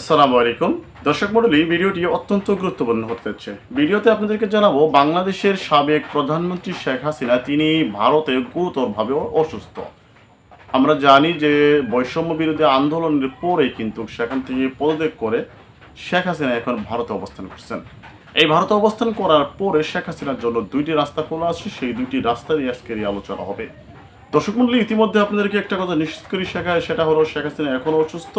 আসসালামু আলাইকুম। দর্শক মণ্ডলী, ভিডিওটি অত্যন্ত গুরুত্বপূর্ণ হতে যাচ্ছে। ভিডিওতে আপনাদেরকে জানাব, বাংলাদেশের সাবেক প্রধানমন্ত্রী শেখ হাসিনা, তিনি ভারতে গুরুতরভাবে অসুস্থ। আমরা জানি যে বৈষম্য বিরোধী আন্দোলনের পরে কিন্তু সেখান থেকে পদত্যাগ করে শেখ হাসিনা এখন ভারতে অবস্থান করছেন। এই ভারতে অবস্থান করার পরে শেখ হাসিনার জন্য দুইটি রাস্তা খোলা আছে, সেই দুইটি রাস্তা নিয়ে আজকের আলোচনা হবে। দর্শক মন্ডলী ইতিমধ্যে আপনাদেরকে একটা কথা নিশ্চিত করি শেখা সেটা হলো শেখ হাসিনা এখনও অসুস্থ।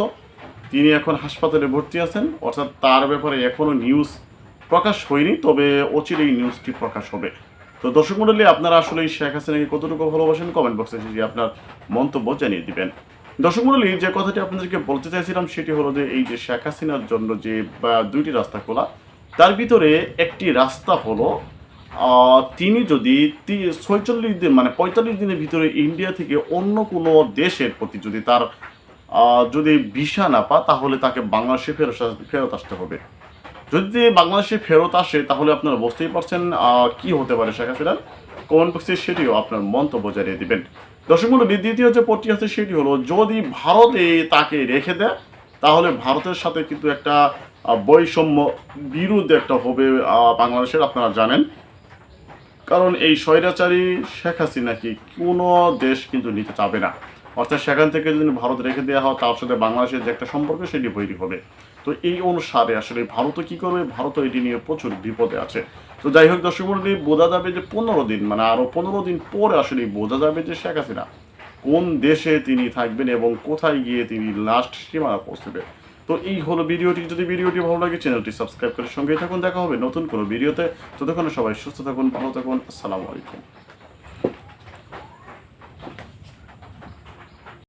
তিনি এখন হাসপাতালে ভর্তি আছেন, অর্থাৎ তার ব্যাপারে এখনও নিউজ প্রকাশ হয়নি, তবে অচিরেই নিউজটি প্রকাশ হবে। তো দর্শক মণ্ডলী, আপনারা আসলে শেখ হাসিনাকে কতটুকু ভালোবাসেন? কমেন্ট বক্সে এসে আপনার মন্তব্য জানিয়ে দিবেন। দর্শক মণ্ডলী, যে কথাটি আপনাদেরকে বলতে চাইছিলাম সেটি হলো যে, এই যে শেখ হাসিনার জন্য যে দুইটি রাস্তা খোলা, তার ভিতরে একটি রাস্তা হলো তিনি যদি ছয়চল্লিশ দিন মানে পঁয়তাল্লিশ দিনের ভিতরে ইন্ডিয়া থেকে অন্য কোনো দেশের প্রতি যদি তার যদি ভিসা না পা, তাহলে তাকে বাংলাদেশে ফেরত ফেরত আসতে হবে। যদি বাংলাদেশে ফেরত আসে, তাহলে আপনারা বুঝতেই পারছেন কি হতে পারে শেখ হাসিনার কমেন্ট বক্সে সেটিও আপনার মন্তব্য জানিয়ে দিবেন। দর্শক মন্ডলী দ্বিতীয় যে পথটি আছে, সেটি হলো, যদি ভারতে তাকে রেখে দেয়, তাহলে ভারতের সাথে কিন্তু একটা বৈষম্য বিরোধ একটা হবে বাংলাদেশের, আপনারা জানেন। কারণ এই স্বৈরাচারী শেখ হাসিনাকে কোনো দেশ কিন্তু নিতে চাবে না। অর্থাৎ সেখান থেকে যদি ভারত রেখে দেওয়া হয়, তার সাথে বাংলাদেশের যে একটা সম্পর্ক, সেটি বৈরী হবে। তো এই অনুসারে আসলে ভারতও কি করবে? ভারতও এটি নিয়ে প্রচুর বিপদে আছে। তো যাই হোক দর্শক মন্ডলী, বোঝা যাবে যে পনেরো দিন মানে আরও পনেরো দিন পরে আসলে বোঝা যাবে যে শেখ হাসিনা কোন দেশে তিনি থাকবেন এবং কোথায় গিয়ে তিনি লাস্ট সীমানা পৌঁছবে। তো এই হলো ভিডিওটি। যদি ভিডিওটি ভালো লাগে, চ্যানেলটি সাবস্ক্রাইব করে সঙ্গেই থাকুন। দেখা হবে নতুন কোনো ভিডিওতে। ততক্ষণ সবাই সুস্থ থাকুন, ভালো থাকুন। আসসালামু আলাইকুম।